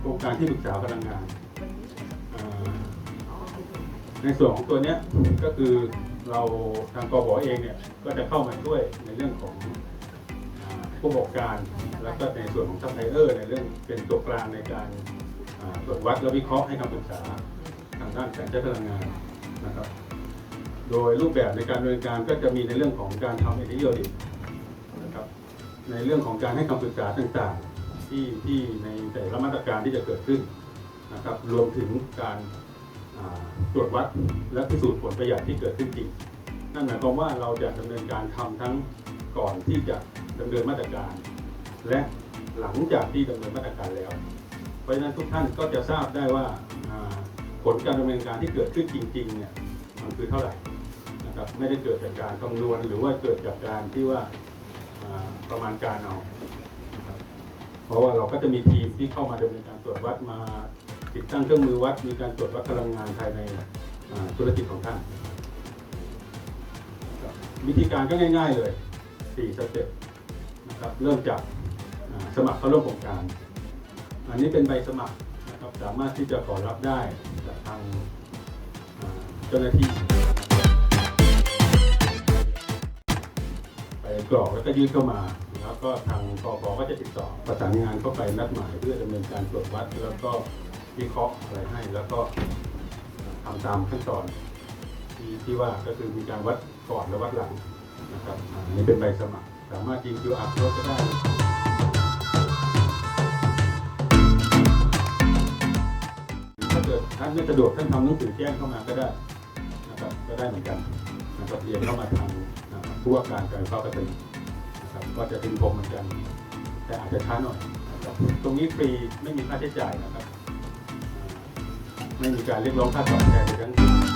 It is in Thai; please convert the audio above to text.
โครงการที่ปรึกษาพลังงาน ในส่วนของตัวนี้ก็คือเราทางกบเองเนี่ยก็จะเข้ามาช่วยในเรื่องของผู้ประกอบการ แล้วก็ในส่วนของซัพพลายเออร์ในเรื่องเป็นตัวกลางในการตรวจวัดและวิเคราะห์ให้คำปรึกษาทางด้านการใช้พลังงานนะครับ โดยรูปแบบในการดำเนินการก็จะมีในเรื่องของการทำเอทิโอดินะครับในเรื่องของการให้คำปรึกษาต่างๆ ที่ที่ในแต่ละมาตรการที่จะเกิดขึ้นนะครับ รวมถึงการตรวจวัดและพิสูจน์ผลประหยัดที่เกิดขึ้นจริง นั่นหมายความว่าเราจะดำเนินการทำทั้งก่อนที่จะดำเนินมาตรการ และหลังจากที่ดำเนินมาตรการแล้ว เพราะฉะนั้นทุกท่านก็จะทราบได้ว่าผลการดำเนินการที่เกิดขึ้นจริงๆเนี่ยมันคือเท่าไหร่นะครับไม่ได้เกิดจากการคำนวณหรือว่าเกิดจากการที่ว่าประมาณการเอา เพราะว่าเราก็จะมีทีมที่เข้ามาดำเนินการตรวจวัดมาติดตั้งเครื่องมือวัดมีการตรวจวัดพลังงานภายในธุรกิจของท่าน วิธีการก็ง่ายๆเลย4สเต็ปนะครับเริ่มจากสมัครเข้าร่วมโครงการ อันนี้เป็นใบสมัครนะครับสามารถที่จะขอรับได้จากทางเจ้าหน้าที่ ไปกรอกแล้วก็ยื่นเข้ามา ก็ทางกกก็จะติดต่อประสานงานเข้าไปนัดหมายเพื่อดำเนินการตรวจวัด แล้วก็วิเคราะห์อะไรให้ แล้วก็ทำตามขั้นตอนที่ที่ว่าก็คือมีการวัดก่อนและวัดหลังนะครับอันนี้เป็นใบสมัคร สามารถยิง QR code ก็ได้ถ้าเกิดท่านไม่สะดวกท่านทำหนังสือแจ้งเข้ามาก็ได้นะครับก็ได้เหมือนกันนะครับเรียนเข้ามาทางผู้ว่าการการไฟฟ้าปัตตานี ก็จะถึงผมเหมือนกัน แต่อาจจะช้าหน่อยตรงนี้ฟรีไม่มีค่าใช้จ่ายนะครับ ไม่มีการเรียกร้องค่าตอบแทนใดทั้งสิ้น